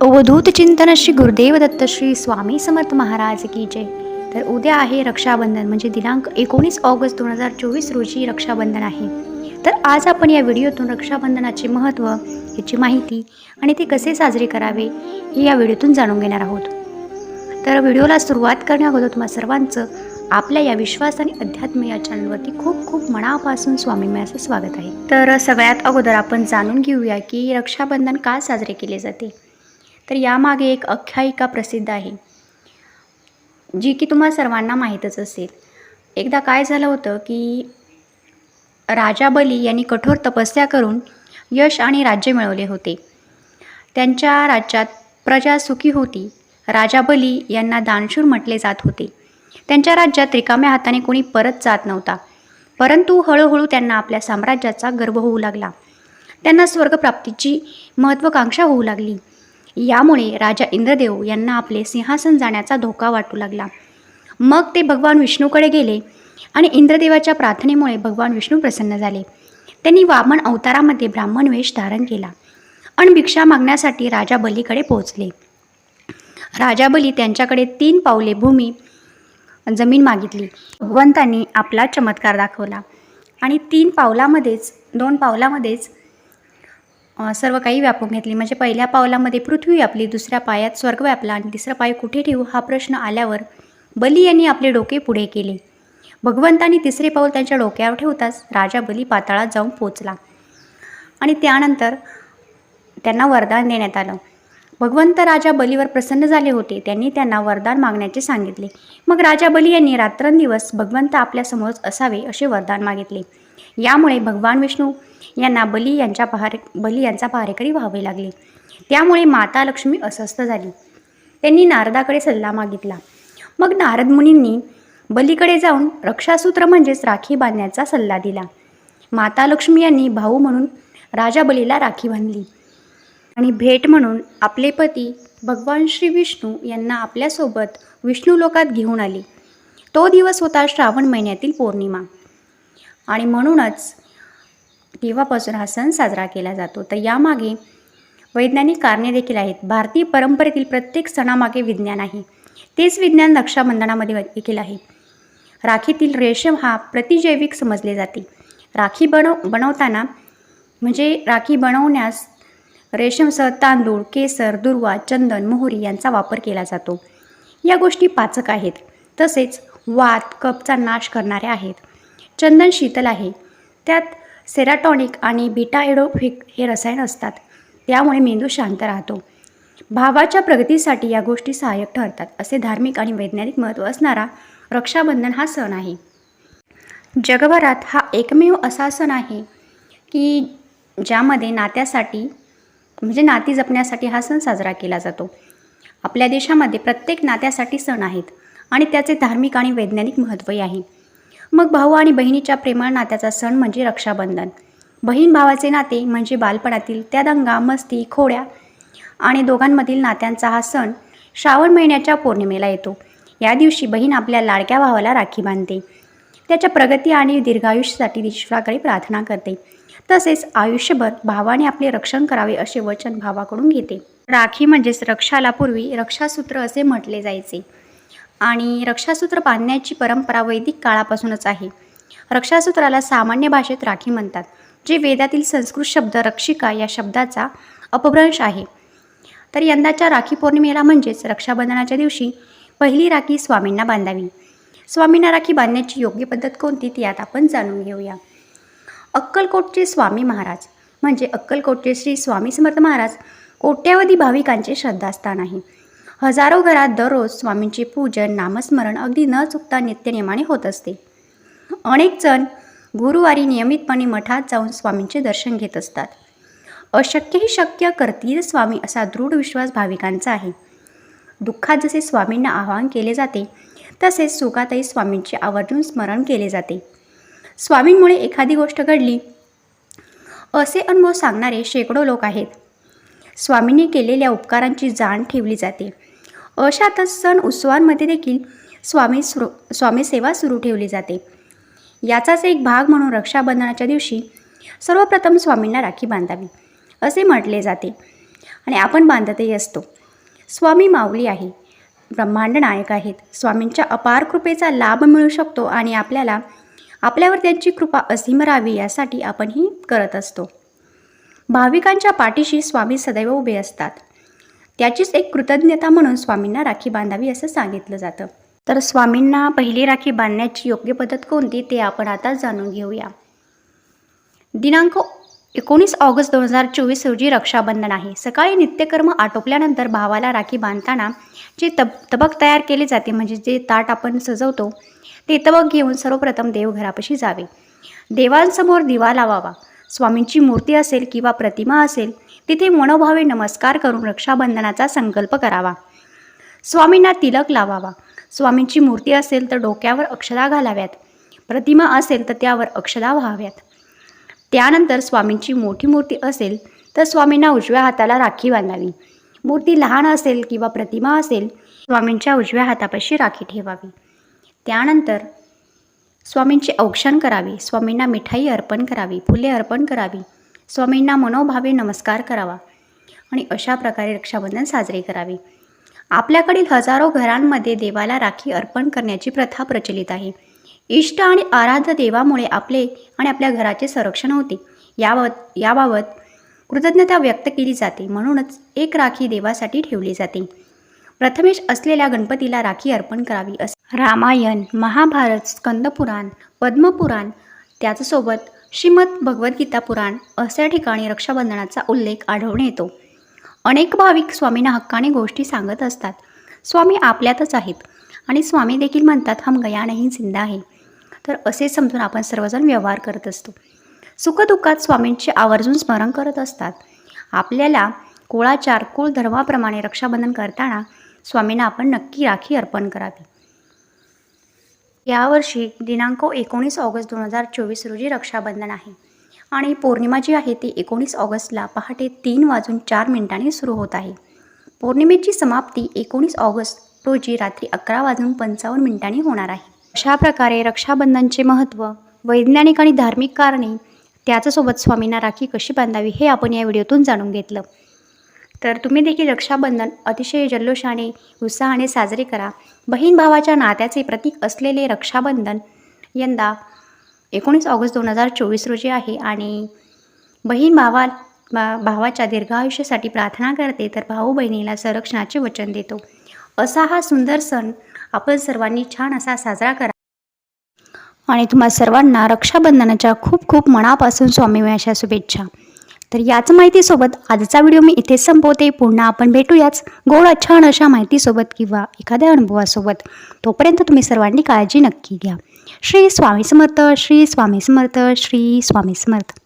अवधूत चिंतन श्री गुरुदेव दत्त श्री स्वामी समर्थ महाराज की जय. तर उद्या आहे रक्षाबंधन म्हणजे दिनांक एकोणीस ऑगस्ट दोन हजार चोवीस रोजी रक्षाबंधन आहे. तर आज आपण या व्हिडिओतून रक्षाबंधनाचे महत्त्व याची माहिती आणि ते कसे साजरे करावे हे या व्हिडिओतून जाणून घेणार आहोत. तर व्हिडिओला सुरुवात करण्याअगोदर तुम्हा सर्वांचं आपल्या या विश्वास आणि अध्यात्म या चॅनलवरती खूप खूप मनापासून स्वामीमयाचं स्वागत आहे. तर सगळ्यात अगोदर आपण जाणून घेऊया की रक्षाबंधन का साजरे केले जाते. तर यामागे एक आख्यायिका प्रसिद्ध आहे जी की तुम्हा सर्वांना माहीतच असेल. एकदा काय झालं होतं की राजा बली यांनी कठोर तपस्या करून यश आणि राज्य मिळवले होते. त्यांच्या राज्यात प्रजा सुखी होती. राजा बली यांना दानशूर म्हटले जात होते. त्यांच्या राज्यात रिकाम्या हाताने कोणी परत जात नव्हता. परंतु हळूहळू त्यांना आपल्या साम्राज्याचा गर्व होऊ लागला. त्यांना स्वर्गप्राप्तीची महत्त्वाकांक्षा होऊ लागली. यामुळे राजा इंद्रदेव यांना आपले सिंहासन जाण्याचा धोका वाटू लागला. मग ते भगवान विष्णूकडे गेले आणि इंद्रदेवाच्या प्रार्थनेमुळे भगवान विष्णू प्रसन्न झाले. त्यांनी वामन अवतारामध्ये ब्राह्मण वेश धारण केला आणि भिक्षा मागण्यासाठी राजा बलीकडे पोहोचले. राजा बली त्यांच्याकडे तीन पावले भूमी जमीन मागितली. भगवंतांनी आपला चमत्कार दाखवला आणि तीन पावलामध्येच दोन पावलामध्येच सर्व काही व्यापून घेतली. म्हणजे पहिल्या पावलामध्ये पृथ्वी व्यापली दुसऱ्या पायात स्वर्ग व्यापला आणि तिसरा पाय कुठे ठेवू? हा प्रश्न आल्यावर बली यांनी आपले डोके पुढे केले. भगवंतांनी तिसरे पाऊल त्यांच्या डोक्यावर ठेवताच राजा बली पाताळात जाऊन पोचला. आणि त्यानंतर त्यांना वरदान देण्यात आलं. भगवंत राजा बलीवर प्रसन्न झाले होते. त्यांनी त्यांना वरदान मागण्याचे सांगितले. मग राजा बली यांनी रात्रंदिवस भगवंत आपल्यासमोर असावे असे वरदान मागितले. यामुळे भगवान विष्णू यांना बली यांच्या पहारे बली यांचा पहारेकरी व्हावे लागले. त्यामुळे माता लक्ष्मी अस्वस्थ झाली. त्यांनी नारदाकडे सल्ला मागितला. मग नारद मुनींनी बलीकडे जाऊन रक्षासूत्र म्हणजेच राखी बांधण्याचा सल्ला दिला. माता लक्ष्मी यांनी भाऊ म्हणून राजा बलीला राखी बांधली. आणि भेट म्हणून आपले पती भगवान श्री विष्णू यांना आपल्यासोबत विष्णू लोकात घेऊन आली. तो दिवस होता श्रावण महिन्यातील पौर्णिमा. आणि म्हणूनच तेव्हापासून हा सण साजरा केला जातो. तर यामागे वैज्ञानिक कारणे देखील आहेत. भारतीय परंपरेतील प्रत्येक सणामागे विज्ञान आहे. तेच विज्ञान रक्षाबंधनामध्ये देखील आहे. राखीतील रेशम हा प्रतिजैविक समजले जाते. राखी बनव बनवताना म्हणजे राखी बनवण्यास रेशमसह तांदूळ केसर दुर्वा चंदन मोहरी यांचा वापर केला जातो. या गोष्टी पाचक आहेत. तसेच वात कपचा नाश करणारे आहेत. चंदन शीतल आहे. त्यात सेराटॉनिक आणि बीटा एडोफिक हे रसायन असतात. त्यामुळे मेंदू शांत राहतो. भावाच्या प्रगतीसाठी या गोष्टी सहाय्यक ठरतात असे धार्मिक आणि वैज्ञानिक महत्त्व असणारा रक्षाबंधन हा सण आहे. जगभरात हा एकमेव असा सण आहे की ज्यामध्ये नात्यासाठी म्हणजे नाती जपण्यासाठी हा सण साजरा केला जातो. आपल्या देशामध्ये प्रत्येक नात्यासाठी सण आहेत आणि त्याचे धार्मिक आणि वैज्ञानिक महत्त्वही आहे. मग भाऊ आणि बहिणीच्या प्रेमळ नात्याचा सण म्हणजे रक्षाबंधन. बहीण भावाचे नाते म्हणजे बालपणातील त्या दंगा मस्ती खोड्या आणि दोघांमधील नात्यांचा हा सण श्रावण महिन्याच्या पौर्णिमेला येतो. या दिवशी बहीण आपल्या लाडक्या भावाला राखी बांधते. त्याच्या प्रगती आणि दीर्घायुष्यासाठी ईश्वराकडे प्रार्थना करते. तसेच आयुष्यभर भावाने आपले रक्षण करावे असे वचन भावाकडून घेते. राखी म्हणजेच रक्षाला पूर्वी रक्षासूत्र असे म्हटले जायचे. आणि रक्षासूत्र बांधण्याची परंपरा वैदिक काळापासूनच आहे. रक्षासूत्राला सामान्य भाषेत राखी म्हणतात जे वेदातील संस्कृत शब्द रक्षिका या शब्दाचा अपभ्रंश आहे. तर यंदाच्या राखी पौर्णिमेला म्हणजेच रक्षाबंधनाच्या दिवशी पहिली राखी स्वामींना बांधावी. स्वामींना राखी बांधण्याची योग्य पद्धत कोणती ती आता आपण जाणून घेऊया. अक्कलकोटचे स्वामी महाराज म्हणजे अक्कलकोटचे श्री स्वामी समर्थ महाराज कोट्यावधी भाविकांचे श्रद्धास्थान आहे. हजारो घरात दररोज स्वामींचे पूजन नामस्मरण अगदी न चुकता नित्यनेमाने होत असते. अनेक जण गुरुवारी नियमितपणे मठात जाऊन स्वामींचे दर्शन घेत असतात. अशक्यही शक्य करतील स्वामी असा दृढ विश्वास भाविकांचा आहे. दुःखात जसे स्वामींना आवाहन केले जाते तसेच सुखातही स्वामींचे आवर्जून स्मरण केले जाते. स्वामींमुळे एखादी गोष्ट घडली असे अनुभव सांगणारे शेकडो लोक आहेत. स्वामींनी केलेल्या उपकारांची जाण ठेवली जाते. अशातच सण उत्सवांमध्ये देखील स्वामी सुरू स्वामी सेवा सुरू ठेवली जाते. याचाच एक भाग म्हणून रक्षाबंधनाच्या दिवशी सर्वप्रथम स्वामींना राखी बांधावी असे म्हटले जाते. आणि आपण बांधतही असतो. स्वामी माऊली आहे ब्रह्मांड नायक आहेत. स्वामींच्या अपार कृपेचा लाभ मिळू शकतो आणि आपल्याला आपल्यावर त्यांची कृपा असीम राहावी यासाठी आपण ही करत असतो. भाविकांच्या पाठीशी स्वामी सदैव उभे असतात. त्याचीच एक कृतज्ञता म्हणून स्वामींना राखी बांधावी असं सांगितलं जातं. तर स्वामींना पहिली राखी बांधण्याची योग्य पद्धत कोणती ते आपण आता जाणून घेऊया. दिनांक एकोणीस ऑगस्ट दोन हजार चोवीस रोजी रक्षाबंधन आहे. सकाळी नित्यकर्म आटोपल्यानंतर भावाला राखी बांधताना जे तब तबक तयार केले जाते म्हणजे जे ताट आपण सजवतो ते तबक घेऊन सर्वप्रथम देवघरापाशी जावे. देवांसमोर दिवा लावावा. स्वामींची मूर्ती असेल किंवा प्रतिमा असेल तिथे मनोभावे नमस्कार करून रक्षाबंधनाचा संकल्प करावा. स्वामींना तिलक लावावा. स्वामींची मूर्ती असेल तर डोक्यावर अक्षदा घालाव्यात. प्रतिमा असेल तर त्यावर अक्षदा व्हाव्यात. त्यानंतर स्वामींची मोठी मूर्ती असेल तर स्वामींना उजव्या हाताला राखी बांधावी. मूर्ती लहान असेल किंवा प्रतिमा असेल स्वामींच्या उजव्या हातापाशी राखी ठेवावी. त्यानंतर स्वामींचे औक्षण करावे. स्वामींना मिठाई अर्पण करावी फुले अर्पण करावी. स्वामींना मनोभावे नमस्कार करावा आणि अशा प्रकारे रक्षाबंधन साजरे करावे. आपल्याकडील हजारो घरांमध्ये देवाला राखी अर्पण करण्याची प्रथा प्रचलित आहे. इष्ट आणि आराध्य देवामुळे आपले आणि आपल्या घराचे संरक्षण होते. याबाबत याबाबत कृतज्ञता व्यक्त केली जाते. म्हणूनच एक राखी देवासाठी ठेवली जाते. प्रथमेश असलेल्या गणपतीला राखी अर्पण करावी असे रामायण महाभारत स्कंदपुराण पद्मपुराण त्याचसोबत श्रीमद भगवद्गीता पुराण अशा ठिकाणी रक्षाबंधनाचा उल्लेख आढळून येतो. अनेक भाविक स्वामींना हक्काने गोष्टी सांगत असतात. स्वामी आपल्यातच आहेत आणि स्वामी देखील म्हणतात हम गया नाही जिंदा आहे तर असे समजून आपण सर्वजण व्यवहार करत असतो. सुखदुःखात स्वामींचे आवर्जून स्मरण करत असतात. आपल्याला कुळाचार कुळ धर्माप्रमाणे रक्षाबंधन करताना स्वामींना आपण नक्की राखी अर्पण करावी. यावर्षी दिनांक एकोणीस ऑगस्ट दोन हजार चोवीस रोजी रक्षाबंधन आहे. आणि पौर्णिमा जी आहे ती एकोणीस ऑगस्टला पहाटे तीन वाजून चार मिनिटांनी सुरू होत आहे. पौर्णिमेची समाप्ती एकोणीस ऑगस्ट रोजी रात्री अकरा वाजून पंचावन्न मिनिटांनी होणार आहे. अशा प्रकारे रक्षाबंधनचे महत्त्व वैज्ञानिक आणि धार्मिक कारणे त्याच्यासोबत स्वामींना राखी कशी बांधावी हे आपण या व्हिडिओतून जाणून घेतलं. तर तुम्ही देखील रक्षाबंधन अतिशय जल्लोषाने उत्साहाने साजरे करा. बहीण भावाच्या नात्याचे प्रतीक असलेले रक्षाबंधन यंदा एकोणीस ऑगस्ट दोन हजार चोवीस रोजी आहे आणि बहीण भावा भा- भावाच्या दीर्घायुष्यासाठी प्रार्थना करते तर भाऊ बहिणीला संरक्षणाचे वचन देतो. असा हा सुंदर सण आपण सर्वांनी छान असा साजरा करा. आणि तुम्हा सर्वांना रक्षाबंधनाच्या खूप खूप मनापासून स्वामी अशा शुभेच्छा. तर याच माहितीसोबत आजचा व्हिडिओ मी इथेच संपवते. पुन्हा आपण भेटूयाच. गोड छान अशा माहितीसोबत किंवा एखाद्या अनुभवासोबत. तोपर्यंत तुम्ही सर्वांनी काळजी नक्की घ्या. श्री स्वामी समर्थ श्री स्वामी समर्थ श्री स्वामी समर्थ.